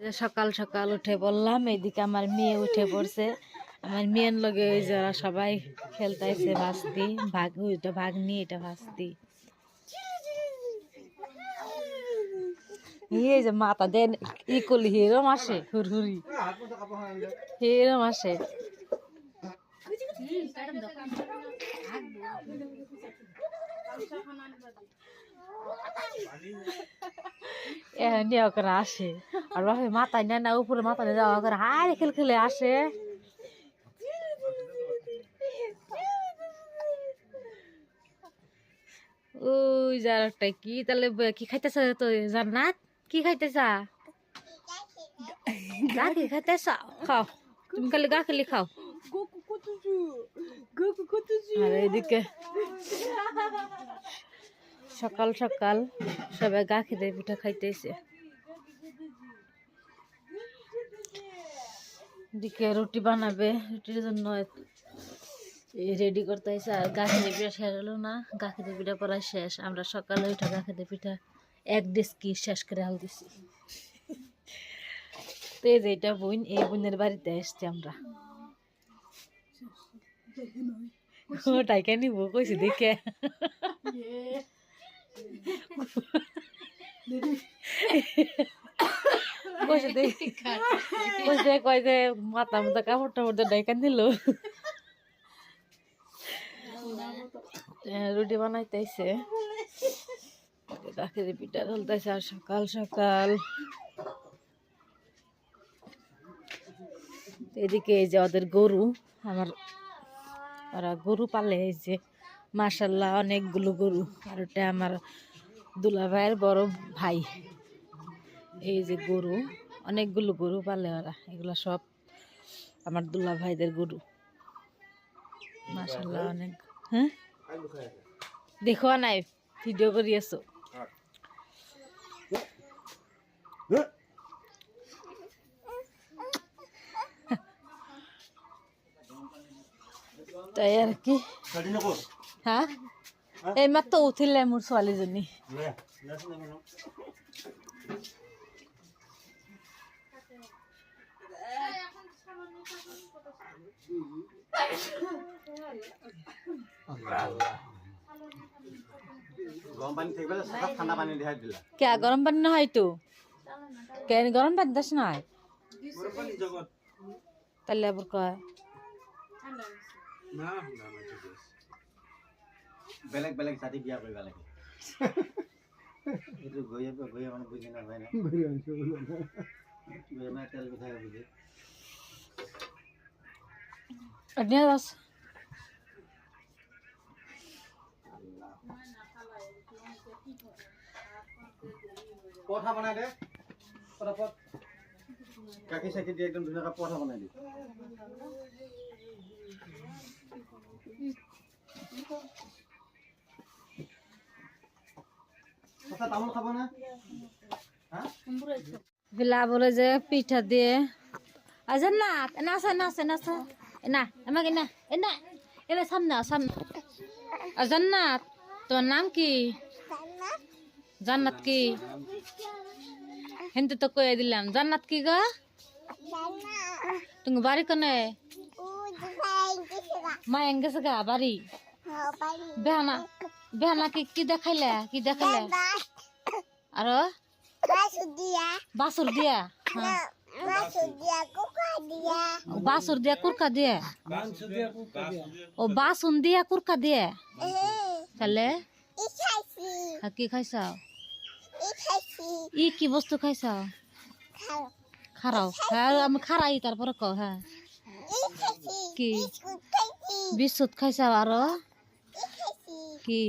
সকাল সকাল উঠে বললাম, এইদিকে আমার মেয়ে উঠে পড়ছে। আমার মেয়ের লগে ওই যারা সবাই খেলতেছে ভাস্তি, ভাগ ওইটা ভাগ নিয়ে এটা ভাস্তি। এই যে মাথা দেন, ই হিরম আসে, হুরহুরি। হিরম আসে। এমনি করে আসে। আর বাপে মাথায় নেয় না উপরে মাথা নিয়ে যাওয়া করে হায় খেল খেলে আসে। ওই যার একটা কি তাহলে কি খাইতেছ তো জান্নাত? কি খাইতেছ? গাখি খাইতেছ? খাও। তুমি খালি গা খালি খাও। সকাল সকাল সবাই গা খেতে পিঠা খাইতেছে। এদিকে রুটি বানাবে, রুটির জন্য রেডি করতে হয়েছে আর গা খেতে পিঠা শেষ হলো না। গা খেতে পিঠা পড়া শেষ। আমরা সকালে উঠে গা খেতে পিঠা এক ডেস্কি শেষ করে হাল দিছি। তো এই যে এটা বোন, এই বোনের বাড়িতে এসছি আমরা। ওটাই কেন নিবো কইছি দেখে যে মাথা কাপড় রুটি বানাইতেছে পিঠা ঢলতেছে আর সকাল সকাল। এদিকে এই যে ওদের গরু, আমার ওরা গরু পালে এই যে মার্শাল্লাহ অনেকগুলো গরু। আর ওটা আমার দুলা ভাইয়ের বড় ভাই। এই যে গরু, অনেকগুলো গরু পালে ওরা। এগুলো সব আমার দুলা ভাইদের গরু। মার্শাল্লাহ অনেক। হ্যাঁ? দেখো নাই, ভিডিও করি তাই আর কি হ্যাঁ এই মাত্র উঠিলে মোৰ ছোৱালীজনী গৰম পানী থাকিব চব ঠাণ্ডা পানী দিহাই দিলা কে গৰম পানী নহয় এইটো কে গৰম পানী দাস নহয় গৰম পানী বেলেগ বেলেগ জাতি বিয়া কৰিব লাগে। এইটো গৈয়ে গৈয়ে মানে বুজি নাপায় না? মানে তেল পিঠাই বুজি। ৰস পৰঠা বনাই দে পটাপট গাখীৰ চাখীৰ দি একদম ধুনীয়াকৈ পৰঠা বনাই দি। আচ্ছা, তামোল খাব না? বিলা বলে যে পিঠা দিয়ে। আজান না এনা আছে না আছে না আছে। এনা আমাকে এনা এনা এনা সামনে আও, সামনে আর জান্নাত তোমার নাম কি? জান্নাত কি? হেনতে তো কয়ে দিলাম জান্নাত কি গো? তুমি বাড়ি কোনে? মা এঙ্গেছে গা বাড়ি? বেহানা বেহানা কি কি দেখাইলে কি দেখাইলে আর বাসুর দিয়া হ্যাঁ বাসুর দিয়া কুরকা দিয়ে ও বাসুন দিয়া কুরকা দিয়ে তাহলে হ্যাঁ, কি খাইছাও ই কি বস্তু খাইছাও খারাও হ্যাঁ আমি খারাই তারপরে কও হ্যাঁ কি বিস্কুট খাইছাও আরও কি